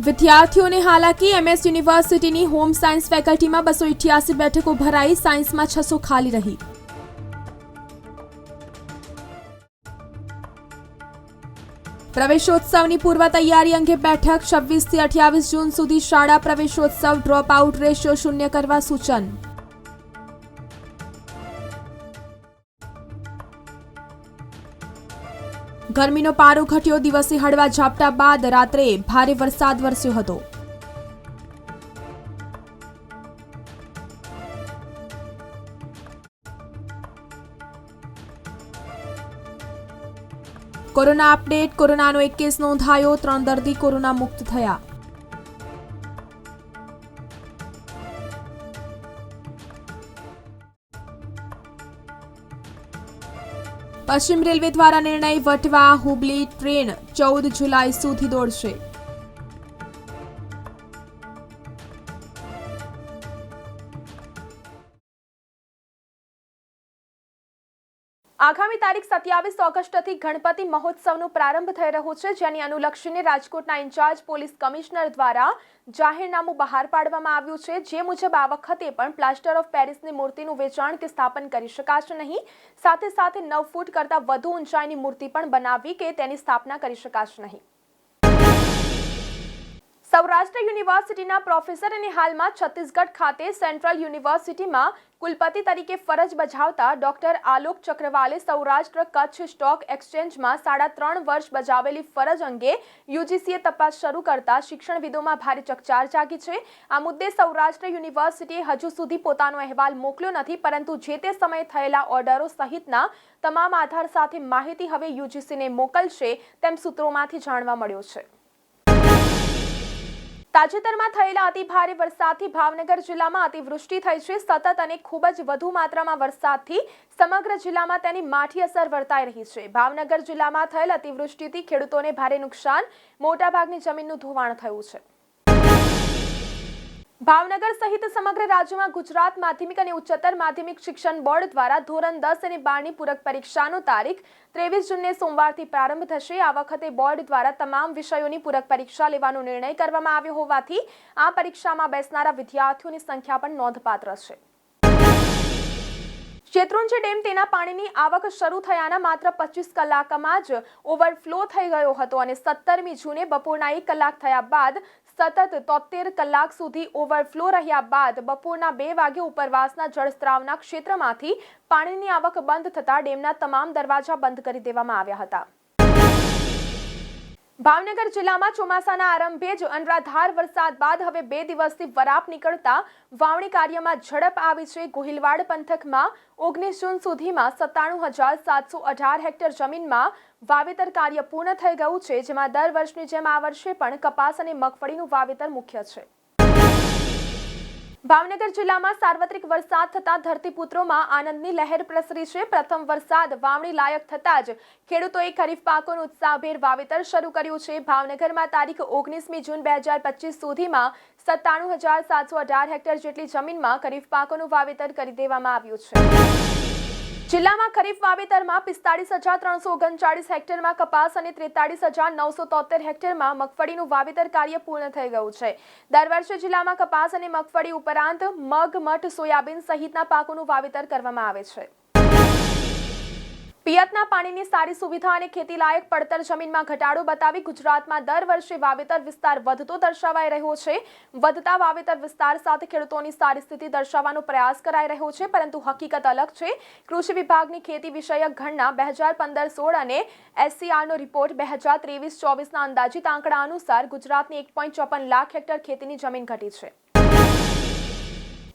વિદ્યાર્થીઓને હાલાકી એમએસ યુનિવર્સિટીની હોમ સાયન્સ ફેકલ્ટીમાં બસો ઇઠ્યાસી બેઠકો ભરાઈ સાયન્સમાં છસો ખાલી રહી પ્રવેશોત્સવની પૂર્વ તૈયારી અંગે બેઠક છવ્વીસથી અઠ્યાવીસ જૂન સુધી શાળા પ્રવેશોત્સવ ડ્રોપ આઉટ રેશિયો શૂન્ય કરવા સૂચન ગરમીનો પારો ઘટ્યો, દિવસે હળવા ઝાપટા બાદ રાત્રે ભારે વરસાદ વરસ્યો હતો. કોરોના અપડેટ, કોરોનાનો એક કેસ નોંધાયો, ત્રણ દર્દી કોરોના મુક્ત થયા. પશ્ચિમ રેલવે દ્વારા નિર્ણય વટવા હુબલી ટ્રેન ચૌદ જુલાઈ સુધી દોડશે. આગામી તારીખ સત્યાવીસ ઓગસ્ટથી ગણપતિ મહોત્સવનો પ્રારંભ થઈ રહ્યો છે, જેની અનુલક્ષીને રાજકોટના ઇન્ચાર્જ પોલીસ કમિશનર દ્વારા જાહેરનામું બહાર પાડવામાં આવ્યું છે. જે મુજબ આ વખતે પણ પ્લાસ્ટર ઓફ પેરિસની મૂર્તિનું વેચાણ કે સ્થાપન કરી શકાશે નહીં. સાથે સાથે નવ ફૂટ કરતાં વધુ ઊંચાઈની મૂર્તિ પણ બનાવવી કે તેની સ્થાપના કરી શકાશે નહીં. સૌરાષ્ટ્ર યુનિવર્સિટીના પ્રોફેસર અને હાલમાં છત્તીસગઢ ખાતે સેન્ટ્રલ યુનિવર્સિટીમાં કુલપતિ તરીકે ફરજ બજાવતા ડોક્ટર આલોક ચક્રવાલે સૌરાષ્ટ્ર કચ્છ સ્ટોક એક્સચેન્જમાં સાડા ત્રણ વર્ષ બજાવેલી ફરજ અંગે યુજીસીએ તપાસ શરૂ કરતા શિક્ષણવિદોમાં ભારે ચકચાર જાગી છે. આ મુદ્દે સૌરાષ્ટ્ર યુનિવર્સિટીએ હજુ સુધી પોતાનો અહેવાલ મોકલ્યો નથી, પરંતુ જે તે સમયે થયેલા ઓર્ડરો સહિતના તમામ આધાર સાથે માહિતી હવે યુજીસીને મોકલશે તેમ સૂત્રોમાંથી જાણવા મળ્યો છે. તાજેતરમાં થયેલા અતિ ભારે વરસાદથી ભાવનગર જિલ્લામાં અતિવૃષ્ટિ થઈ છે. સતત અને ખૂબ જ વધુ માત્રામાં વરસાદથી સમગ્ર જિલ્લામાં તેની માઠી અસર વર્તાઈ રહી છે. ભાવનગર જિલ્લામાં થયેલ અતિવૃષ્ટિથી ખેડૂતોને ભારે નુકસાન, મોટાભાગની જમીનનું ધોવાણ થયું છે. ભાવનગર સહિત સમગ્ર રાજ્યમાં ગુજરાત માધ્યમિક અને ઉચ્ચતર માધ્યમિક શિક્ષણ બોર્ડ દ્વારા ધોરણ દસ અને બારની પૂરક પરીક્ષાનો તારીખ ત્રેવીસ જૂનને સોમવારથી પ્રારંભ થશે. આ વખતે બોર્ડ દ્વારા તમામ વિષયોની પૂરક પરીક્ષા લેવાનો નિર્ણય કરવામાં આવ્યો હોવાથી આ પરીક્ષામાં બેસનારા વિદ્યાર્થીઓની સંખ્યા પણ નોંધપાત્ર છે. શેત્રુંજી ડેમ તેના પાણીની આવક શરૂ થયાના માત્ર પચીસ કલાકમાં જ ઓવરફ્લો થઈ ગયો હતો અને સત્તરમી જૂને બપોરના એક કલાક થયા બાદ સતત તોતેર કલાક સુધી ઓવરફ્લો રહ્યા બાદ બપોરના બે વાગે ઉપરવાસના જળસ્ત્રાવના ક્ષેત્રમાંથી પાણીની આવક બંધ થતાં ડેમના તમામ દરવાજા બંધ કરી દેવામાં આવ્યા હતા. ભાવનગર જિલ્લામાં ચોમાસાના આરંભે જ અનરાધાર વરસાદ બાદ હવે બે દિવસથી વરાપ નીકળતા વાવણી કાર્યમાં ઝડપ આવી છે. ગોહિલવાડ પંથકમાં ઓગણીસ જૂન સુધીમાં સત્તાણું હજાર સાતસો અઢાર હેક્ટર જમીનમાં વાવેતર કાર્ય પૂર્ણ થઈ ગયું છે, જેમાં દર વર્ષની જેમ આ વર્ષે પણ કપાસ અને મગફળીનું વાવેતર મુખ્ય છે. ભાવનગર જિલ્લામાં સાર્વત્રિક વરસાદ થતાં ધરતીપુત્રોમાં આનંદની લહેર પ્રસરી છે. પ્રથમ વરસાદ વાવણી લાયક થતાં જ ખેડૂતોએ ખરીફ પાકોનું ઉત્સાહભેર વાવેતર શરૂ કર્યું છે. ભાવનગરમાં તારીખ ઓગણીસમી જૂન બે હજાર પચીસ સુધીમાં સત્તાણું હજાર સાતસો અઢાર હેક્ટર જેટલી જમીનમાં ખરીફ પાકોનું વાવેતર કરી દેવામાં આવ્યું છે. જિલ્લામાં ખરીફ વાવેતરમાં પિસ્તાળીસ હજાર ત્રણસો ઓગણચાળીસ હેક્ટરમાં કપાસ અને ત્રેતાળીસ હજાર નવસો તોતેર હેક્ટરમાં મગફળીનું વાવેતર કાર્ય પૂર્ણ થઈ ગયું છે. દર વર્ષે જિલ્લામાં કપાસ અને મગફળી ઉપરાંત મગ, મઠ, સોયાબીન સહિતના પાકોનું વાવેતર કરવામાં આવે છે. પિયતના પાણીની સારી સુવિધા અને ખેતીલાયક પડતર જમીનમાં ઘટાડો બતાવી ગુજરાતમાં દર વર્ષે વાવેતર વિસ્તાર વધતો દર્શાવાઈ રહ્યો છે. વધતા વાવેતર વિસ્તાર સાથે ખેડૂતોની સારી સ્થિતિ દર્શાવવાનો પ્રયાસ કરાઈ રહ્યો છે, પરંતુ હકીકત અલગ છે. કૃષિ વિભાગની ખેતી વિષયક ગણના બે હજાર પંદર સોળ અને એસસીઆરનો રિપોર્ટ બે હજાર ત્રેવીસ ચોવીસના અંદાજિત આંકડા અનુસાર ગુજરાતની એક પોઈન્ટ ચોપન લાખ હેક્ટર ખેતીની જમીન ઘટી છે.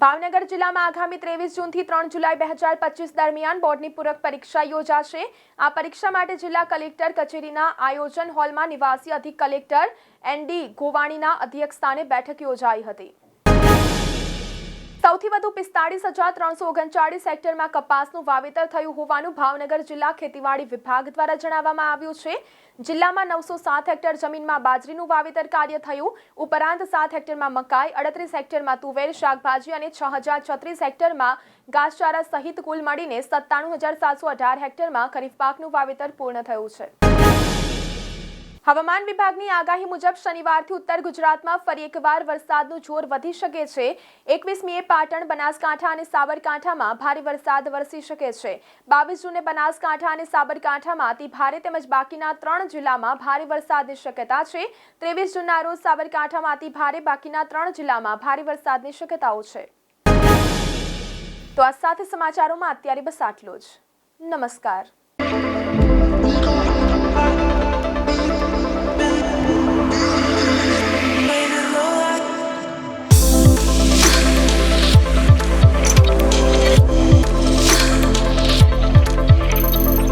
ભાવનગર જિલ્લામાં આગામી ત્રેવીસ જૂનથી ત્રણ જુલાઈ બે હજાર પચીસ દરમિયાન બોર્ડની પૂરક પરીક્ષા યોજાશે. આ પરીક્ષા માટે જિલ્લા કલેક્ટર કચેરીના આયોજન હોલમાં નિવાસી અધિક કલેક્ટર એન ડી ગોવાણીના અધ્યક્ષસ્થાને બેઠક યોજાઈ હતી. સૌથી વધુ પિસ્તાળીસ હજાર ત્રણસો ઓગણચાળીસ હેક્ટરમાં કપાસનું વાવેતર થયું હોવાનું ભાવનગર જિલ્લા ખેતીવાડી વિભાગ દ્વારા જણાવવામાં આવ્યું છે. જિલ્લામાં નવસો સાત હેક્ટર જમીનમાં બાજરીનું વાવેતર કાર્ય થયું. ઉપરાંત સાત હેક્ટરમાં મકાઈ, અડત્રીસ હેક્ટરમાં તુવેર, શાકભાજી અને છ હજાર છત્રીસ હેક્ટરમાં ઘાસચારા સહિત કુલ મળીને સત્તાણું હજાર સાતસો અઢાર હેક્ટરમાં ખરીફ પાકનું વાવેતર પૂર્ણ થયું છે. હવામાન વિભાગની આગાહી મુજબ શનિવારથી ઉત્તર ગુજરાતમાં ફરી એકવાર વરસાદનું જોર વધી શકે છે. એકવીસમીએ પાટણ, બનાસકાંઠા અને સાબરકાંઠામાં ભારે વરસાદ વરસી શકે છે. બાવીસ જૂને બનાસકાંઠા અને સાબરકાંઠામાં અતિ ભારે તેમજ બાકીના ત્રણ જિલ્લામાં ભારે વરસાદની શક્યતા છે. ત્રેવીસ જૂનના રોજ સાબરકાંઠામાં અતિ ભારે બાકીના ત્રણ જિલ્લામાં ભારે વરસાદની શક્યતાઓ છે. તો આ સાથે સમાચારોમાં અત્યારે બસ આટલું જ. નમસ્કાર.